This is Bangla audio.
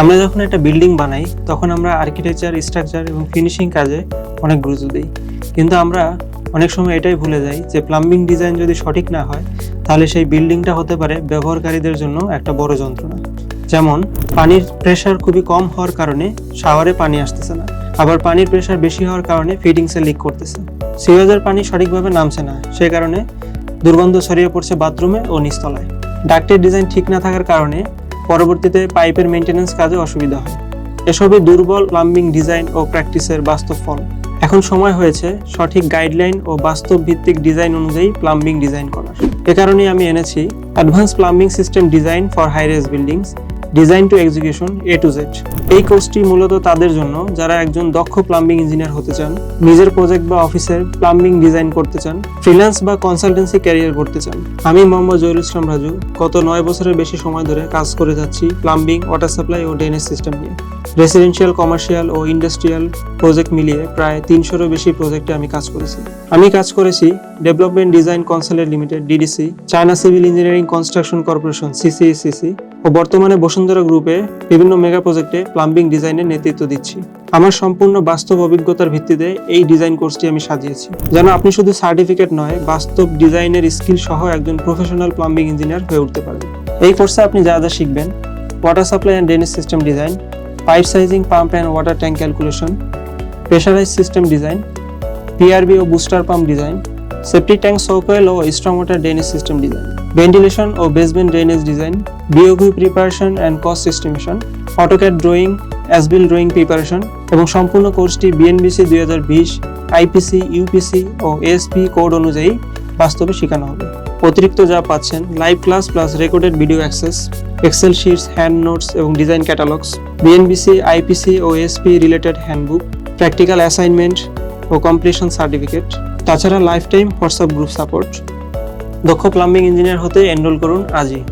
আমরা যখন একটা বিল্ডিং বানাই, তখন আমরা আর্কিটেকচার স্ট্রাকচার এবং ফিনিশিং কাজে অনেক গুরুত্ব দিই। কিন্তু আমরা অনেক সময় এটাই ভুলে যাই যে প্লাম্বিং ডিজাইন যদি সঠিক না হয়, তাহলে সেই বিল্ডিংটা হতে পারে ব্যবহারকারীদের জন্য একটা বড় যন্ত্রণা। যেমন, পানির প্রেশার খুবই কম হওয়ার কারণে শাওয়ারে পানি আসতেছে না। আবার পানির প্রেশার বেশি হওয়ার কারণে ফিটিংসে লিক করতেছে। সিওয়াজের পানি সঠিকভাবে নামছে না। সে কারণে দুর্গন্ধ ছড়িয়ে পড়ছে বাথরুমে ও নিচতলায়। ডাক্টের ডিজাইন ঠিক না থাকার কারণে পরবর্তীতে পাইপের মেনটেন্যান্স কাজে অসুবিধা হয়। এসবে দুর্বল প্লাম্বিং ডিজাইন ও প্র্যাকটিসের বাস্তব ফল। এখন সময় হয়েছে সঠিক গাইডলাইন ও বাস্তব ভিত্তিক ডিজাইন অনুযায়ী প্লাম্বিং ডিজাইন করার। এ কারণে আমি এনেছি advance plumbing system design for high rise buildings design to execution A to Z এই কোর্সটি মূলত তাদের জন্য, যারা একজন দক্ষ প্লাম্বিং ইঞ্জিনিয়ার হতে চান, নিজের প্রজেক্ট বা অফিসের প্লাম্বিং ডিজাইন করতে চান ফ্রিল্যান্স বা কনসালটেন্সি ক্যারিয়ার করতে চান। আমি মোহাম্মদ জহিরুল ইসলাম রাজু, গত নয় বছরের বেশি সময় ধরে কাজ করে যাচ্ছি প্লাম্বিং ওয়াটার সাপ্লাই ও ড্রেনেজ সিস্টেম নিয়ে। রেসিডেন্সিয়াল কমার্শিয়াল ও ইন্ডাস্ট্রিয়াল প্রজেক্ট মিলিয়ে প্রায় তিনশোরও বেশি প্রজেক্টে আমি কাজ করেছি। আমি কাজ করেছি development design consultant limited DDC China civil engineering construction corporation CCCC ও বর্তমানে বসুন্ধরা গ্রুপে বিভিন্ন মেগা প্রজেক্টে প্লাম্বিং ডিজাইনের নেতৃত্ব দিচ্ছি। আমার সম্পূর্ণ বাস্তব অভিজ্ঞতার ভিত্তিতে এই ডিজাইন কোর্সটি আমি সাজিয়েছি। যেন আপনি শুধু সার্টিফিকেট নয়, বাস্তব ডিজাইনের স্কিল সহ একজন প্রফেশনাল প্লাম্বিং ইঞ্জিনিয়ার হয়ে উঠতে পারেন এই কোর্সে আপনি যা যা শিখবেন water supply and drainage system design pipe sizing pump and water tank calculation pressurize system design PRV O booster pump design safety tank soakwell O storm water drainage system design ventilation O basement drainage design BOQ preparation and cost estimation AutoCAD drawing as built drawing preparation এবং সম্পূর্ণ কোর্সটি বিএনবিসি দুই হাজার বিশ আইপিসি ইউপিসি ও এএসপি কোড অনুযায়ী বাস্তবে শেখানো হবে। অতিরিক্ত যা পাচ্ছেন live class plus recorded video access excel sheets hand notes এবং ডিজাইন ক্যাটালগস বিএনবিসি আইপিসি ও SP related handbook practical assignment ও কমপ্লিশন সার্টিফিকেট তাছাড়া life time WhatsApp group support দক্ষ প্লাম্বিং ইঞ্জিনিয়ার হতে এনরোল করুন আজই